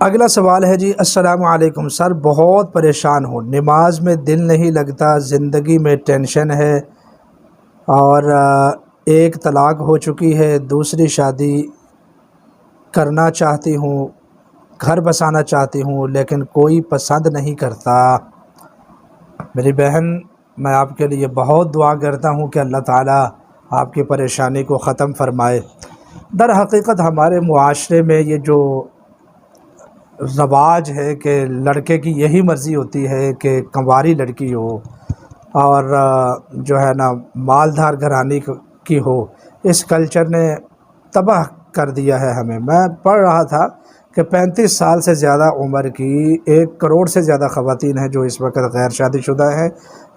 اگلا سوال ہے جی السلام علیکم سر، بہت پریشان ہوں۔ نماز میں دل نہیں لگتا، زندگی میں ٹینشن ہے اور ایک طلاق ہو چکی ہے، دوسری شادی کرنا چاہتی ہوں، گھر بسانا چاہتی ہوں، لیکن کوئی پسند نہیں کرتا۔ میری بہن، میں آپ کے لیے بہت دعا کرتا ہوں کہ اللہ تعالیٰ آپ کی پریشانی کو ختم فرمائے۔ در حقیقت ہمارے معاشرے میں یہ جو رواج ہے کہ لڑکے کی یہی مرضی ہوتی ہے کہ کنواری لڑکی ہو اور جو ہے نا مالدار گھرانی کی ہو۔ اس کلچر نے تباہ کر دیا ہے ہمیں۔ میں پڑھ رہا تھا کہ پینتیس سال سے زیادہ عمر کی ایک کروڑ سے زیادہ خواتین ہیں جو اس وقت غیر شادی شدہ ہیں۔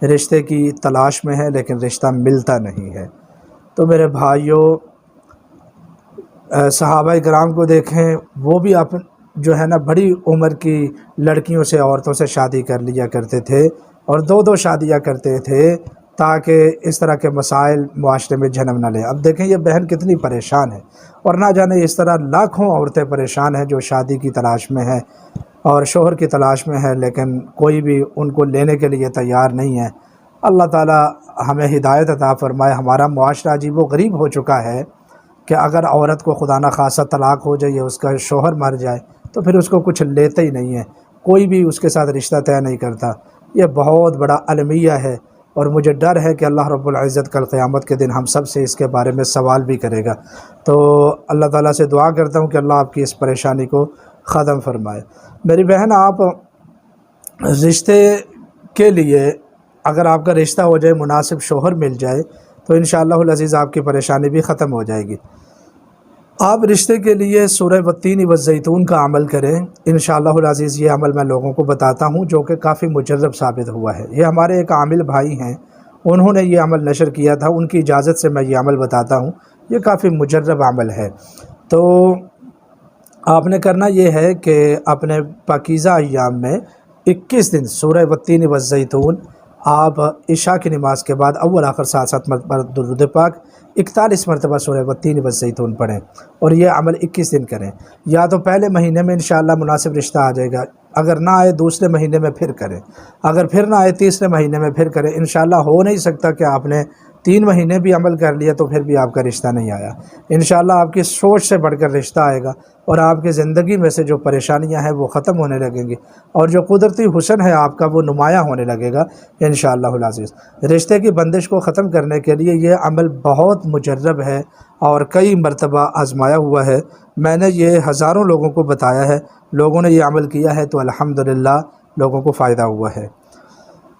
رشتے کی تلاش میں ہیں لیکن رشتہ ملتا نہیں ہے۔ تو میرے بھائیوں صحابہ کرام کو دیکھیں، وہ بھی اپنے جو ہے نا، بڑی عمر کی لڑکیوں سے عورتوں سے شادی کر لیا کرتے تھے اور دو دو شادیاں کرتے تھے تاکہ اس طرح کے مسائل معاشرے میں جنم نہ لیں اب دیکھیں، یہ بہن کتنی پریشان ہے۔ اور نہ جانے اس طرح لاکھوں عورتیں پریشان ہیں جو شادی کی تلاش میں ہیں اور شوہر کی تلاش میں ہے لیکن کوئی بھی ان کو لینے کے لیے تیار نہیں ہے۔ اللہ تعالیٰ ہمیں ہدایت عطا فرمائے۔ ہمارا معاشرہ عجیب و غریب ہو چکا ہے کہ اگر عورت کو خدا نہ خاصہ طلاق ہو جائے یا اس کا شوہر مر جائے تو پھر اس کو کچھ لیتے ہی نہیں ہے۔ کوئی بھی اس کے ساتھ رشتہ طے نہیں کرتا۔ یہ بہت بڑا المیہ ہے اور مجھے ڈر ہے کہ اللہ رب العزت کل قیامت کے دن ہم سب سے اس کے بارے میں سوال بھی کرے گا۔ تو اللہ تعالیٰ سے دعا کرتا ہوں کہ اللہ آپ کی اس پریشانی کو ختم فرمائے۔ میری بہن، آپ رشتے کے لیے اگر آپ کا رشتہ ہو جائے، مناسب شوہر مل جائے، تو انشاءاللہ العزیز آپ کی پریشانی بھی ختم ہو جائے گی۔ آپ رشتے کے لیے سورہ وطین و زیتون کا عمل کریں۔ انشاءاللہ العزیز، یہ عمل میں لوگوں کو بتاتا ہوں جو کہ کافی مجرب ثابت ہوا ہے۔ یہ ہمارے ایک عامل بھائی ہیں، انہوں نے یہ عمل نشر کیا تھا۔ ان کی اجازت سے میں یہ عمل بتاتا ہوں۔ یہ کافی مجرب عمل ہے۔ تو آپ نے کرنا یہ ہے کہ اپنے پاکیزہ ایام میں اکیس دن سورہ وطین و زیتون آپ عشاء کی نماز کے بعد اول آخر ساتھ ساتھ مرتبہ درود پاک، اکتالیس مرتبہ سورہ و تین زیتون پڑھیں اور یہ عمل اکیس دن کریں۔ یا تو پہلے مہینے میں انشاءاللہ مناسب رشتہ آ جائے گا، اگر نہ آئے دوسرے مہینے میں پھر کریں۔ اگر پھر نہ آئے تیسرے مہینے میں پھر کریں، انشاءاللہ ہو نہیں سکتا کہ آپ نے تین مہینے بھی عمل کر لیا تو پھر بھی آپ کا رشتہ نہیں آیا۔ انشاءاللہ آپ کی سوچ سے بڑھ کر رشتہ آئے گا اور آپ کی زندگی میں سے جو پریشانیاں ہیں وہ ختم ہونے لگیں گی اور جو قدرتی حسن ہے آپ کا وہ نمایاں ہونے لگے گا انشاءاللہ العزیز۔ رشتے کی بندش کو ختم کرنے کے لیے یہ عمل بہت مجرب ہے اور کئی مرتبہ آزمایا ہوا ہے۔ میں نے یہ ہزاروں لوگوں کو بتایا ہے، لوگوں نے یہ عمل کیا ہے تو الحمدللہ لوگوں کو فائدہ ہوا ہے۔